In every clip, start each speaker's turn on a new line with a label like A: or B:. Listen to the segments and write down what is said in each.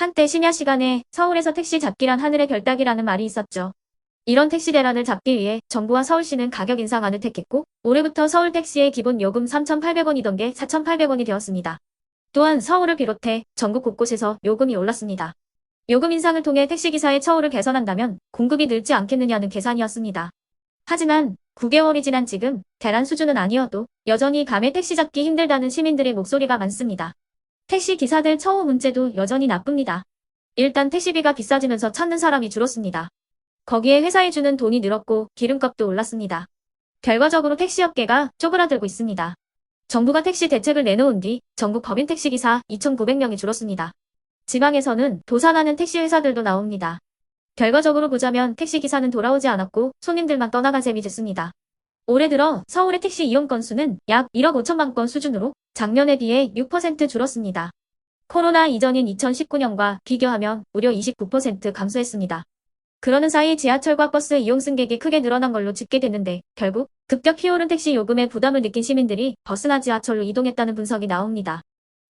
A: 한때 심야 시간에 서울에서 택시 잡기란 하늘의 별 따기라는 말이 있었죠. 이런 택시 대란을 잡기 위해 정부와 서울시는 가격 인상안을 택했고 올해부터 서울 택시의 기본 요금 3,800원이던 게 4,800원이 되었습니다. 또한 서울을 비롯해 전국 곳곳에서 요금이 올랐습니다. 요금 인상을 통해 택시기사의 처우를 개선한다면 공급이 늘지 않겠느냐는 계산이었습니다. 하지만 9개월이 지난 지금 대란 수준은 아니어도 여전히 밤에 택시 잡기 힘들다는 시민들의 목소리가 많습니다. 택시 기사들 처우 문제도 여전히 나쁩니다. 일단 택시비가 비싸지면서 찾는 사람이 줄었습니다. 거기에 회사에 주는 돈이 늘었고 기름값도 올랐습니다. 결과적으로 택시업계가 쪼그라들고 있습니다. 정부가 택시 대책을 내놓은 뒤 전국 법인 택시기사 2,900명이 줄었습니다. 지방에서는 도산하는 택시 회사들도 나옵니다. 결과적으로 보자면 택시기사는 돌아오지 않았고 손님들만 떠나간 셈이 됐습니다. 올해 들어 서울의 택시 이용 건수는 약 1억 5천만 건 수준으로 작년에 비해 6% 줄었습니다. 코로나 이전인 2019년과 비교하면 무려 29% 감소했습니다. 그러는 사이 지하철과 버스 이용 승객이 크게 늘어난 걸로 집계됐는데 결국 급격 피오른 택시 요금에 부담을 느낀 시민들이 버스나 지하철로 이동했다는 분석이 나옵니다.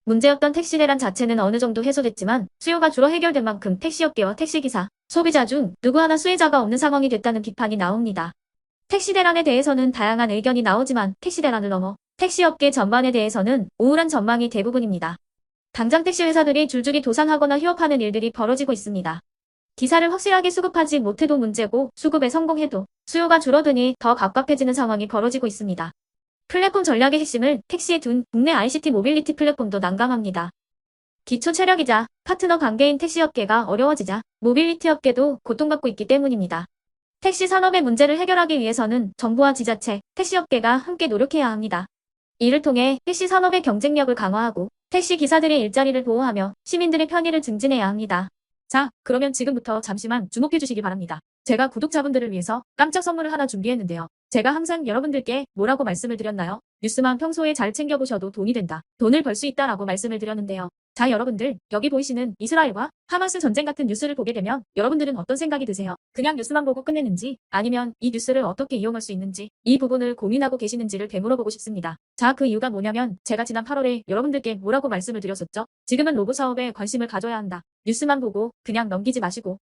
A: 문제였던 택시 대란 자체는 어느 정도 해소됐지만 수요가 줄어 해결된 만큼 택시업계와 택시기사, 소비자 중 누구 하나 수혜자가 없는 상황이 됐다는 비판이 나옵니다. 택시 대란에 대해서는 다양한 의견이 나오지만 택시 대란을 넘어 택시업계 전반에 대해서는 우울한 전망이 대부분입니다. 당장 택시 회사들이 줄줄이 도산하거나 휴업하는 일들이 벌어지고 있습니다. 기사를 확실하게 수급하지 못해도 문제고 수급에 성공해도 수요가 줄어드니 더 갑갑해지는 상황이 벌어지고 있습니다. 플랫폼 전략의 핵심을 택시에 둔 국내 ICT 모빌리티 플랫폼도 난감합니다. 기초 체력이자 파트너 관계인 택시업계가 어려워지자 모빌리티 업계도 고통받고 있기 때문입니다. 택시 산업의 문제를 해결하기 위해서는 정부와 지자체, 택시업계가 함께 노력해야 합니다. 이를 통해 택시 산업의 경쟁력을 강화하고 택시 기사들의 일자리를 보호하며 시민들의 편의를 증진해야 합니다. 자, 그러면 지금부터 잠시만 주목해 주시기 바랍니다. 제가 구독자분들을 위해서 깜짝 선물을 하나 준비했는데요. 제가 항상 여러분들께 뭐라고 말씀을 드렸나요? 뉴스만 평소에 잘 챙겨보셔도 돈이 된다. 돈을 벌 수 있다라고 말씀을 드렸는데요. 자, 여러분들, 여기 보이시는 이스라엘과 하마스 전쟁 같은 뉴스를 보게 되면 여러분들은 어떤 생각이 드세요? 그냥 뉴스만 보고 끝내는지 아니면 이 뉴스를 어떻게 이용할 수 있는지 이 부분을 고민하고 계시는지를 되물어보고 싶습니다. 자, 그 이유가 뭐냐면 제가 지난 8월에 여러분들께 뭐라고 말씀을 드렸었죠? 지금은 로봇 사업에 관심을 가져야 한다. 뉴스만 보고 그냥 넘기지 마시고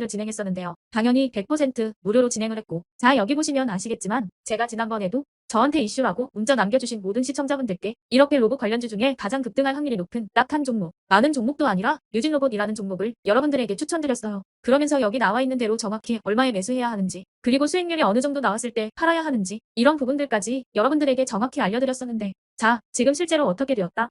A: 를 진행했었는데요. 당연히 100% 무료로 진행을 했고 자 여기 보시면 아시겠지만 제가 지난번에도 저한테 이슈라고 문자 남겨주신 모든 시청자분들께 이렇게 로봇 관련주 중에 가장 급등할 확률이 높은 딱 한 종목, 많은 종목도 아니라 뉴진 로봇이라는 종목을 여러분들에게 추천드렸어요. 그러면서 여기 나와 있는 대로 정확히 얼마에 매수해야 하는지, 그리고 수익률이 어느 정도 나왔을 때 팔아야 하는지, 이런 부분들까지 여러분들에게 정확히 알려드렸었는데, 자, 지금 실제로 어떻게 되었다?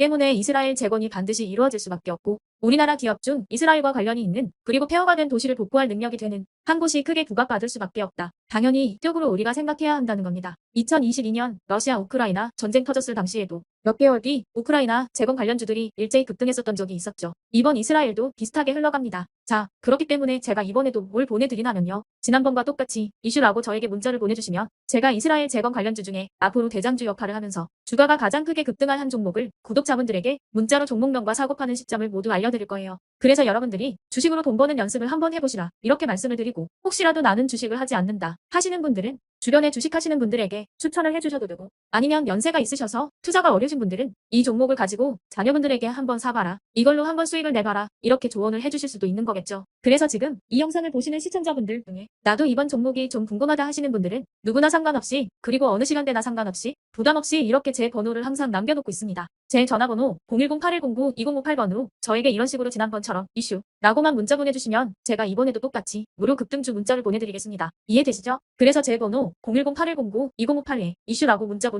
A: 때문에 이스라엘 재건이 반드시 이루어질 수밖에 없고 우리나라 기업 중 이스라엘과 관련이 있는 그리고 폐허가 된 도시를 복구할 능력이 되는 한 곳이 크게 부각받을 수밖에 없다. 당연히 이쪽으로 우리가 생각해야 한다는 겁니다. 2022년 러시아 우크라이나 전쟁 터졌을 당시에도 몇 개월 뒤 우크라이나 재건 관련주들이 일제히 급등했었던 적이 있었죠. 이번 이스라엘도 비슷하게 흘러갑니다. 자, 그렇기 때문에 제가 이번에도 뭘 보내드리냐면요. 지난번과 똑같이 이슈라고 저에게 문자를 보내주시면 제가 이스라엘 재건 관련주 중에 앞으로 대장주 역할을 하면서 주가가 가장 크게 급등할 한 종목을 구독자분들에게 문자로 종목명과 사고파는 시점을 모두 알려드릴 거예요. 그래서 여러분들이 주식으로 돈 버는 연습을 한번 해보시라. 이렇게 말씀을 드리고 혹시라도 나는 주식을 하지 않는다 하시는 분들은 주변에 주식하시는 분들에게 추천을 해주셔도 되고 아니면 연세가 있으셔서 투자가 어려신 분들은 이 종목을 가지고 자녀분들에게 한번 사봐라. 이걸로 한번 수익을 내봐라. 이렇게 조언을 해주실 수도 있는 거겠죠. 그래서 지금 이 영상을 보시는 시청자분들 중에 나도 이번 종목이 좀 궁금하다 하시는 분들은 누구나 상관없이 그리고 어느 시간대나 상관없이 부담 없이 이렇게 제 번호를 항상 남겨놓고 있습니다. 제 전화번호 010-8109-2058번으로 저에게 이런 식으로 지난번처럼 이슈 라고만 문자 보내주시면 제가 이번에도 똑같이 무료 급등주 문자를 보내드리겠습니다. 이해되시죠? 그래서 제 번호 010-8109-2058에 이슈라고 문자 보내주시면